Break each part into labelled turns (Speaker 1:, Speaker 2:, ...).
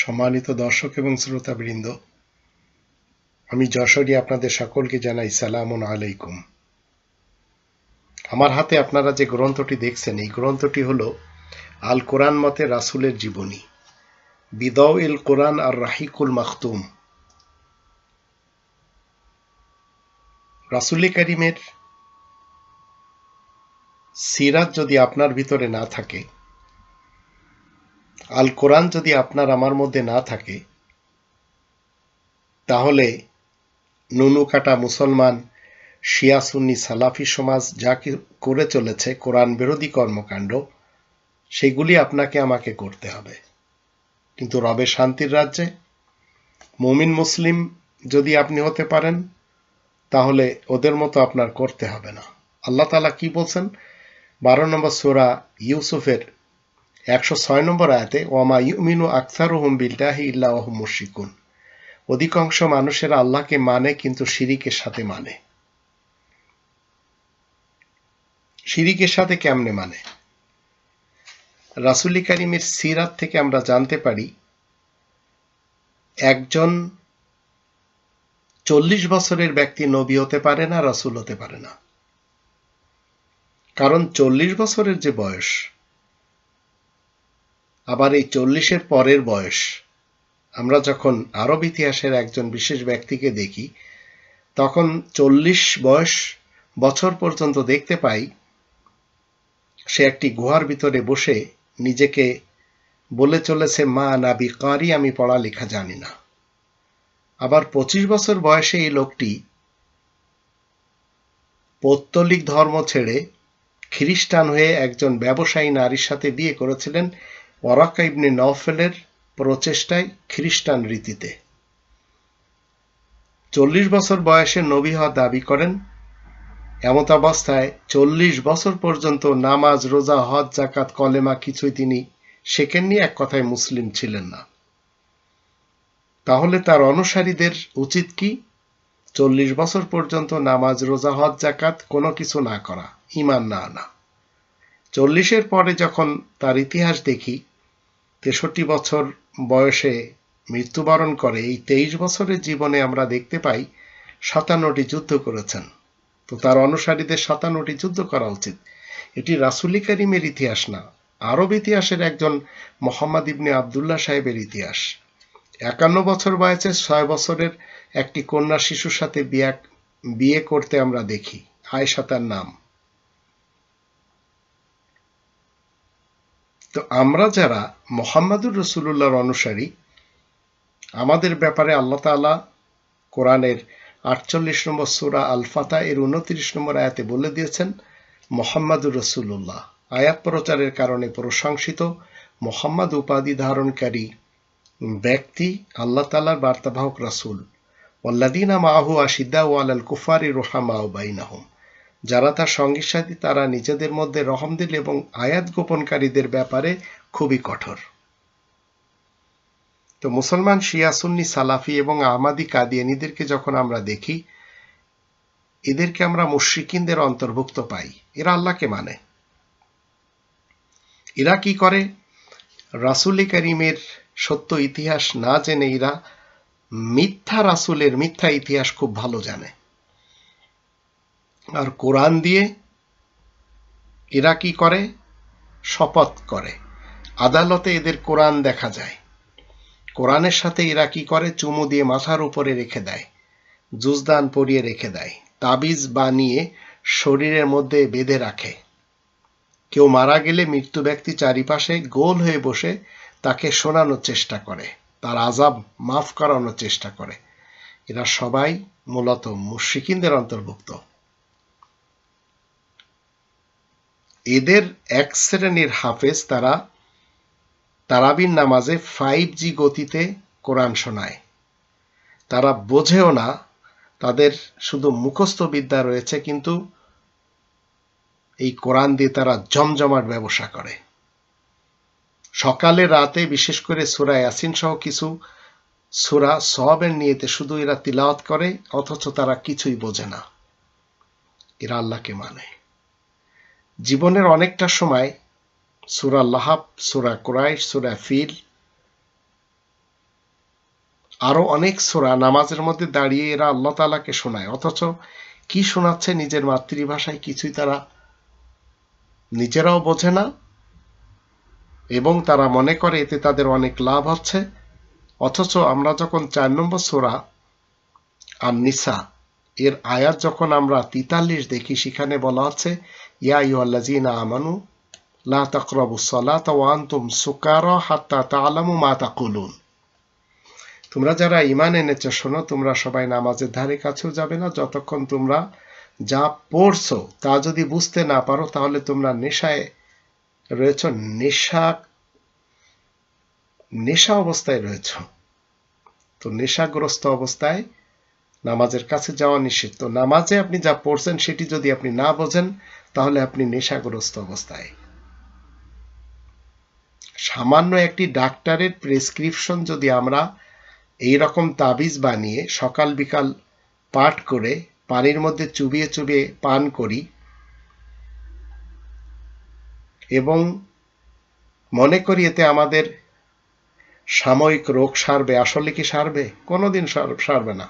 Speaker 1: সম্মানিত দর্শক এবং শ্রোতাবৃন্দ, আমি যশোরী আপনাদের সকলকে জানাই সালাম আলাইকুম। আমার হাতে আপনারা যে গ্রন্থটি দেখছেন, এই গ্রন্থটি হল আল কোরআন মতে রাসুলের জীবনী বিদৌ ইল কোরআন আর রাহিকুল মাখতুম। রাসুলি করিমের সিরাত যদি আপনার ভিতরে না থাকে আল কোরআন যদি আপনার আমার মধ্যে না থাকে, তাহলে নুনু কাটা মুসলমান, শিয়া, সুন্নি, সালাফি সমাজ যা করে চলেছে, কোরআন বিরোধী কর্মকাণ্ড, সেগুলি আপনাকে আমাকে করতে হবে। কিন্তু রবে শান্তির রাজ্যে মুমিন মুসলিম যদি আপনি হতে পারেন, তাহলে ওদের মতো আপনার করতে হবে না। আল্লাহ তালা কি বলছেন? বারো নম্বর সোরা ইউসুফের একশো ছয় নম্বর আয়াতে, ওয়ামা ইউমিনু আখতার হুম বিল্লাহি ইল্লাহ মুশিকুন অধিকাংশ মানুষের আল্লাহকে মানে কিন্তু শিরিকের সাথে মানে। শিরিকের সাথে কেমনে মানে? রাসুলি কারিমের সিরাত থেকে আমরা জানতে পারি, একজন চল্লিশ বছরের ব্যক্তি নবী হতে পারে না, রাসুল হতে পারে না। কারণ চল্লিশ বছরের যে বয়স আবার এই চল্লিশের পরের বয়স। আমরা যখন আরব ইতিহাসের একজন বিশেষ ব্যক্তিকে দেখি, তখন চল্লিশ বয়স বছর পর্যন্ত দেখতে পাই, সে একটি গুহার ভিতরে বসে নিজেকে বলে চলেছে, মা নাবি কারি, আমি পড়ালেখা জানি না। আবার পঁচিশ বছর বয়সে এই লোকটি পৌত্তলিক ধর্ম ছেড়ে খ্রিস্টান হয়ে একজন ব্যবসায়ী নারীর সাথে বিয়ে করেছিলেন। ওয়ারাকা ইবনে নওফেলের প্রচেষ্টায় খ্রিস্টান রীতিতে। চল্লিশ বছর বয়সে নবী হওয়া দাবি করেন, এমত অবস্থায় চল্লিশ বছর পর্যন্ত নামাজ, রোজা, হজ জাকাত কলেমা কিছুই তিনি শেখেননি, এক কথায় মুসলিম ছিলেন না। তাহলে তার অনুসারীদের উচিত কি? চল্লিশ বছর পর্যন্ত নামাজ, রোজা, হজ জাকাত কোনো কিছু না করা, ইমান না আনা। চল্লিশের পরে যখন তার ইতিহাস দেখি, তেষট্টি বছর বয়সে মৃত্যুবরণ করে এই তেইশ বছরের জীবনে আমরা দেখতে পাই সাতান্নটি যুদ্ধ করেছেন। তো তার অনুসারীদের সাতান্নটি যুদ্ধ করা উচিত। এটি রাসুলি করিমের ইতিহাস না, আরব ইতিহাসের একজন মোহাম্মদ ইবনে আবদুল্লাহ সাহেবের ইতিহাস। একান্ন বছর বয়সে ছয় বছরের একটি কন্যা শিশুর সাথে বিয়ে বিয়ে করতে আমরা দেখি আয়সা তার নাম। তো আমরা যারা মোহাম্মদুর রসুল্লাহর অনুসারী, আমাদের ব্যাপারে আল্লাহ তালা কোরআনের আটচল্লিশ নম্বর সুরা আল ফাতা এর উনত্রিশ নম্বর আয়াতে বলে দিয়েছেন, মোহাম্মদুর রসুল্লাহ আয়াত প্রচারের কারণে প্রশংসিত মোহাম্মদ উপাধি ধারণকারী ব্যক্তি আল্লাহ তালার বার্তাবাহক রাসুল। ওল্লাদিনা মাহু আশিদ্দা ও আলাল কুফারি রোহামা বাইনাহম। যারা তার সঙ্গী সাথী, তারা নিজেদের মধ্যে রহমদিল এবং আয়াত গোপনকারীদের ব্যাপারে খুবই কঠোর। তো মুসলমান শিয়াসুন্নি সালাফি এবং আহমাদি কাদিয়ানিদেরকে যখন আমরা দেখি, এদেরকে আমরা মুশ্রিকিনদের অন্তর্ভুক্ত পাই। এরা আল্লাহকে মানে। এরা কি করে? রাসুল করিমের সত্য ইতিহাস না জেনে এরা মিথ্যা রাসুলের মিথ্যা ইতিহাস খুব ভালো জানে। আর কোরআন দিয়ে এরা কি করে? শপথ করে। আদালতে এদের কোরআন দেখা যায়। কোরআনের সাথে এরা কি করে? চুমু দিয়ে মাথার উপরে রেখে দেয়, জুজদান পরিয়ে রেখে দেয়, তাবিজ বানিয়ে শরীরের মধ্যে বেঁধে রাখে। কেউ মারা গেলে মৃত্যু ব্যক্তি চারিপাশে গোল হয়ে বসে তাকে শোনানোর চেষ্টা করে, তার আজাব মাফ করানোর চেষ্টা করে। এরা সবাই মূলত মুশিকিনদের অন্তর্ভুক্ত। এদের এক শ্রেণির হাফেজ তারা তারাবিন নামাজে ফাইভ জি গতিতে কোরআন শোনায়। তারা বোঝেও না, তাদের শুধু মুখস্থ বিদ্যা রয়েছে, কিন্তু এই কোরআন দিয়ে তারা জমজমাট ব্যবসা করে। সকালে, রাতে, বিশেষ করে সুরা ইয়াসিন সহ কিছু সুরা সবের নিয়েতে শুধু এরা তিলাওয়াত করে, অথচ তারা কিছুই বোঝে না। এরা আল্লাহকে মানে। জীবনের অনেকটা সময় সুরা লাহাব, সুরা কোরাইশ, সুরা ফিল, আরও অনেক সোরা নামাজের মধ্যে দাঁড়িয়ে এরা আল্লাহ তালাকে শোনায়। অথচ কি শোনাচ্ছে নিজের মাতৃভাষায় কিছুই তারা নিজেরাও বোঝে না এবং তারা মনে করে এতে তাদের অনেক লাভ হচ্ছে। অথচ আমরা যখন চার নম্বর সোরা আর নিসা এর আয়াত যখন আমরা তিতাল্লিশ দেখি, সেখানে বলা হচ্ছে ইয়া ইউল্লাজিনা আমানু, লা তাকরাবু সালাত ওয়া আনতুম সুকারা হাত্তা তাআলামু মা তাকুলুন। তোমরা যারা ইমান এনেছো, শোনো, তোমরা সবাই নামাজের ধারে কাছেও যাবে না, যতক্ষণ তোমরা যা পড়ছো তা যদি বুঝতে না পারো, তাহলে তোমরা নেশায় রয়েছ, নেশা নেশা অবস্থায় রয়েছ। তো নেশাগ্রস্ত অবস্থায় নামাজের কাছে যাওয়া নিষিদ্ধ। নামাজে আপনি যা পড়ছেন সেটি যদি আপনি না বোঝেন, তাহলে আপনি নেশাগ্রস্ত অবস্থায়। সামান্য একটি ডাক্তারের প্রেসক্রিপশন যদি আমরা এই রকম তাবিজ বানিয়ে সকাল বিকাল পাঠ করে পানির মধ্যে চুবিয়ে চুবিয়ে পান করি এবং মনে করি এতে আমাদের সাময়িক রোগ সারবে, আসলে কি সারবে? কোনোদিন সারবে না।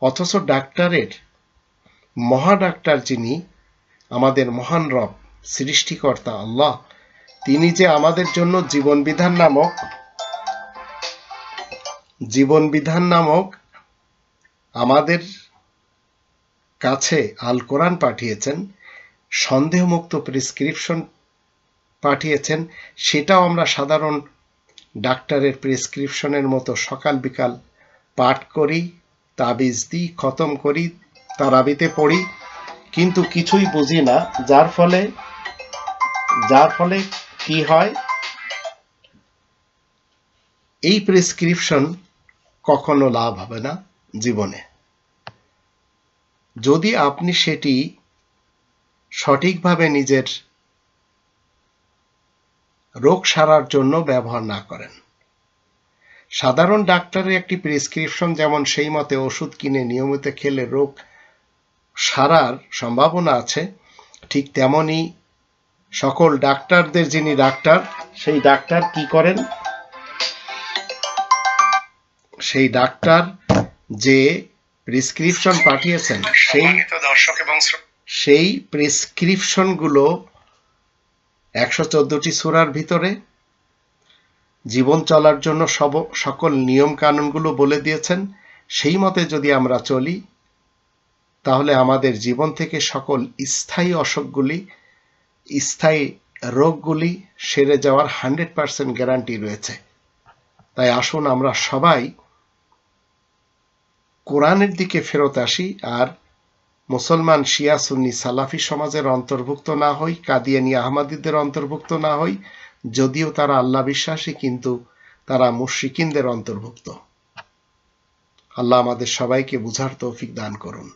Speaker 1: অথচ ডাক্তারের মহা ডাক্তার যিনি, আমাদের মহান রব, সৃষ্টিকর্তা আল্লাহ, তিনি যে আমাদের জন্য জীবন বিধান নামক জীবন বিধান নামক আমাদের কাছে আল কোরআন পাঠিয়েছেন, সন্দেহমুক্ত প্রেসক্রিপশন পাঠিয়েছেন, সেটাও আমরা সাধারণ ডাক্তারের প্রেসক্রিপশনের মতো সকাল বিকাল পাঠ করি। তাবিজ দিই খতম করি, তারাবিতে পড়ি, কিন্তু কিছুই বুঝি না, যার ফলে যার ফলে কি হয়? এই প্রেসক্রিপশন কখনো লাভ হবে না জীবনে। যদি আপনি সেটি সঠিকভাবে নিজের রোগ সারার জন্য ব্যবহার না করেন সাধারণ ডাক্তারের একটি প্রেসক্রিপশন যেমন সেই মতে ওষুধ কিনে নিয়মিত খেলে রোগ সারার সম্ভাবনা আছে ঠিক তেমনি সকল ডাক্তারদের যিনি ডাক্তার সেই ডাক্তার কি করেন? সেই ডাক্তার যে প্রেসক্রিপশন পাঠিয়েছেন সেই
Speaker 2: দর্শক এবং
Speaker 1: সেই প্রেসক্রিপশনগুলো একশো চোদ্দটি সুরার ভিতরে জীবন চলার জন্য সব সকল নিয়ম কানুনগুলো বলে দিয়েছেন। সেই মতে যদি আমরা চলি, তাহলে আমাদের জীবন থেকে সকল স্থায়ী অসুখগুলি, স্থায়ী রোগগুলি সেরে যাওয়ার হান্ড্রেড পার্সেন্ট গ্যারান্টি রয়েছে। তাই আসুন আমরা সবাই কোরআনের দিকে ফেরত আসি আর মুসলমান শিয়া সুন্নি সালাফি সমাজের অন্তর্ভুক্ত না হই, কাদিয়ানি আহমাদিদের অন্তর্ভুক্ত না হই যদিও তারা আল্লাহ বিশ্বাসী, কিন্তু তারা মুশরিকিনদের অন্তর্ভুক্ত। আল্লাহ আমাদের সবাইকে বুঝার তৌফিক দান করুন।